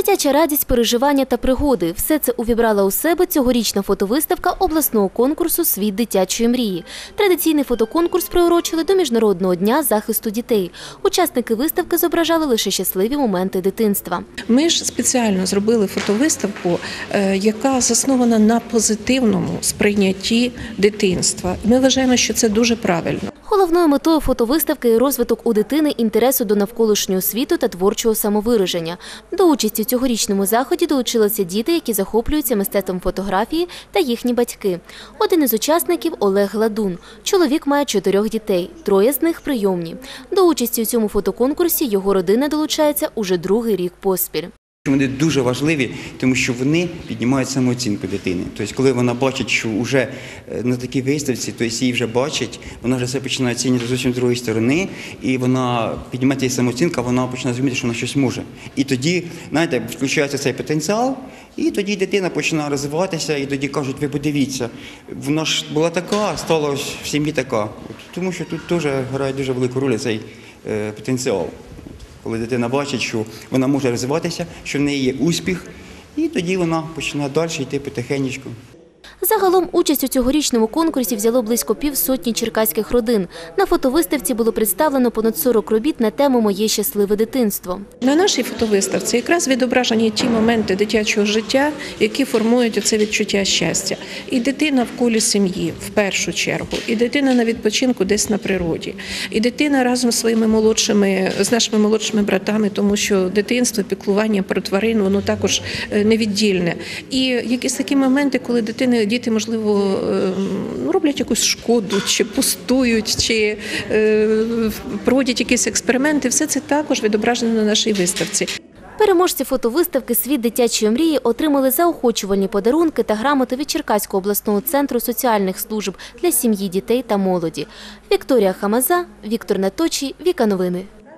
Дитяча радість, переживання та пригоди – все це увібрала у себе цьогорічна фотовиставка обласного конкурсу «Світ дитячої мрії». Традиційний фотоконкурс приурочили до Міжнародного дня захисту дітей. Учасники виставки зображали лише щасливі моменти дитинства. Ми ж спеціально зробили фотовиставку, е, яка заснована на позитивному сприйнятті дитинства. Ми вважаємо, що це дуже правильно. Головною метою фотовиставки є розвиток у дитини інтересу до навколишнього світу та творчого самовираження. До участі у цьогорічному заході долучилися діти, які захоплюються мистецтвом фотографії та їхні батьки. Один із учасників Олег Гладун. Чоловік має чотирьох дітей, троє з них прийомні. До участі у цьому фотоконкурсі його родина долучається уже другий рік поспіль. Вони дуже важливі, тому що вони піднімають самооцінку дитини. Тобто, коли вона бачить, що вже е, на такій виставці, тобто її вже бачить, вона вже все починає оцінювати зовсім з другої сторони, і вона піднімається її самооцінка, вона починає розуміти, що вона щось може. І тоді, знаєте, включається цей потенціал, і тоді дитина починає розвиватися, і тоді кажуть, ви подивіться, вона ж була така, стала в сім'ї така. Тому що тут теж грає дуже велику роль цей е, потенціал. Коли дитина бачить, що вона може розвиватися, що в неї є успіх, і тоді вона починає далі йти потихеньку. Загалом участь у цьогорічному конкурсі взяло близько півсотні черкаських родин. На фотовиставці було представлено понад 40 робіт на тему Моє щасливе дитинство. На нашій фотовиставці якраз відображені ті моменти дитячого життя, які формують оце відчуття щастя. І дитина в колі сім'ї в першу чергу, і дитина на відпочинку десь на природі, і дитина разом з своїми молодшими, з нашими молодшими братами, тому що дитинство, піклування про тварин, воно також е, невіддільне. І якісь такі моменти, коли дитини, діти, можливо, е, ну, роблять якусь шкоду, чи пустують, чи е, проводять якісь експерименти, все це також відображено на нашій виставці. Переможці фотовиставки Світ дитячої мрії отримали заохочувальні подарунки та грамоти від Черкаського обласного центру соціальних служб для сім'ї, дітей та молоді. Вікторія Хамаза, Віктор Наточій, Віка Новини.